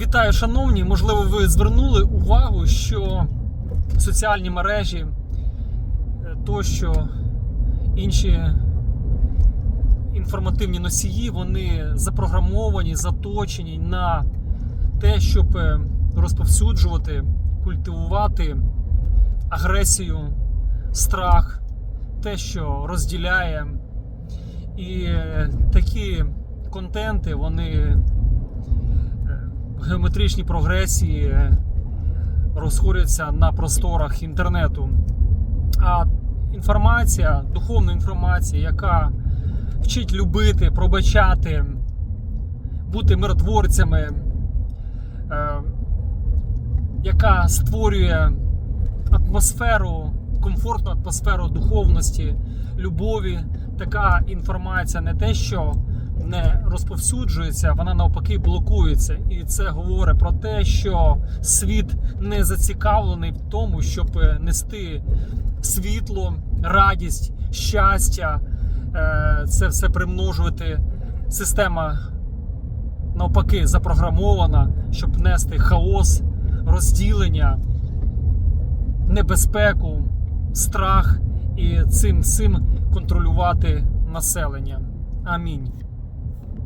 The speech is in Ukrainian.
Вітаю, шановні. Можливо, ви звернули увагу, що соціальні мережі е, тощо інші інформативні носії, вони запрограмовані, заточені на те, щоб е, розповсюджувати, культивувати агресію, страх, те, що розділяє. І е, такі контенти, вони в геометричній прогресії е, розходяться на просторах інтернету. А інформація, духовна інформація, яка вчить любити, пробачати, бути миротворцями, е, яка створює атмосферу, комфортну атмосферу духовності, любові. Така інформація не те, що не розповсюджується, вона навпаки блокується. І це говорить про те, що світ не зацікавлений в тому, щоб нести світло, радість, щастя, е, це все примножувати. Система навпаки запрограмована, щоб нести хаос, розділення, небезпеку, страх і цим всім контролювати населення. Амінь.